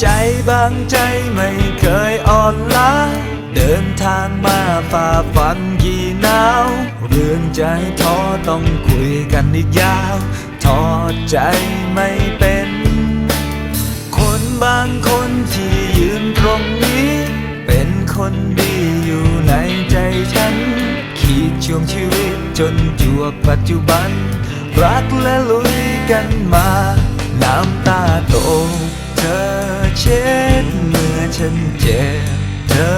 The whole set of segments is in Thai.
ใจบางใจไม่เคยอ่อนล้า เดินทางมาฝ่าฟันกี่หนาว เรื่องใจท้อต้องคุยกันอีกยาว ทอดใจไม่เป็น คนบางคนที่ยืนตรงนี้ เป็นคนดีอยู่ในใจฉัน ขีดช่วงชีวิตจนจวบปัจจุบัน รักและลุยกันมาน้ำ ช็ดเมื่อฉันเจ็บเธอ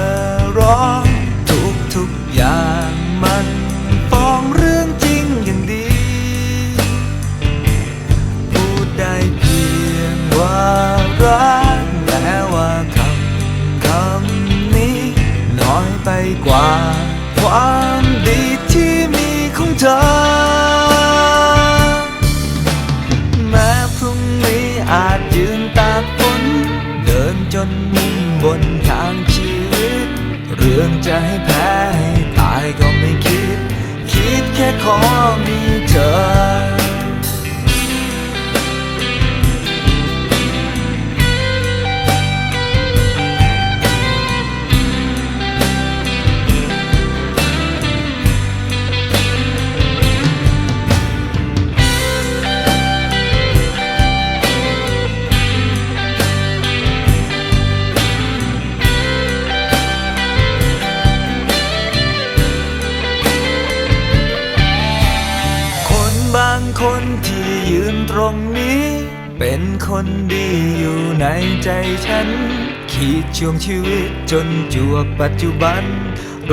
ร้องทุกทุกอย่างมันฟ้องเรื่องจริงอย่างดี พูดได้เพียงว่ารักแม้ว่าคำคำนี้ น้อยไปกว่าความ จนมุมบนทางชีวิต เรื่องจะให้แพ้ให้ตายก็ไม่คิด คิดแค่ขอมีเธอ นตรงนี้ เป็นคนดีอยู่ในใจฉัน ขีดช่วงชีวิตจนจวบปัจจุบัน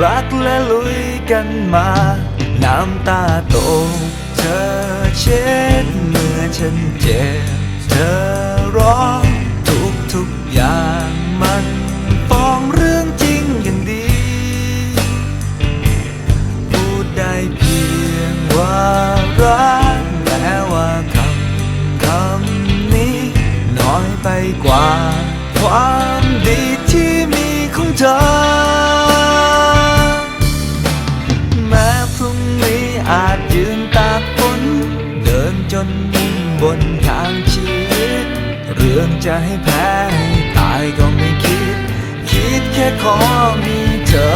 รักและลุยกันมา น้ำตาตกเธอเช็ดเมื่อฉันเจ็บเธอ ม้พรุ่งนี้อาจยืนตากฝนเดินจนมุมบนทางชีวิต เรื่องจะให้แพ้ให้ตายก็ไม่คิด คิดแค่ขอมีเธอ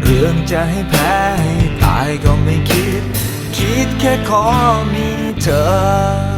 เรื่องจะให้แพ้ให้ตายก็ไม่คิด คิดแค่ขอมีเธอ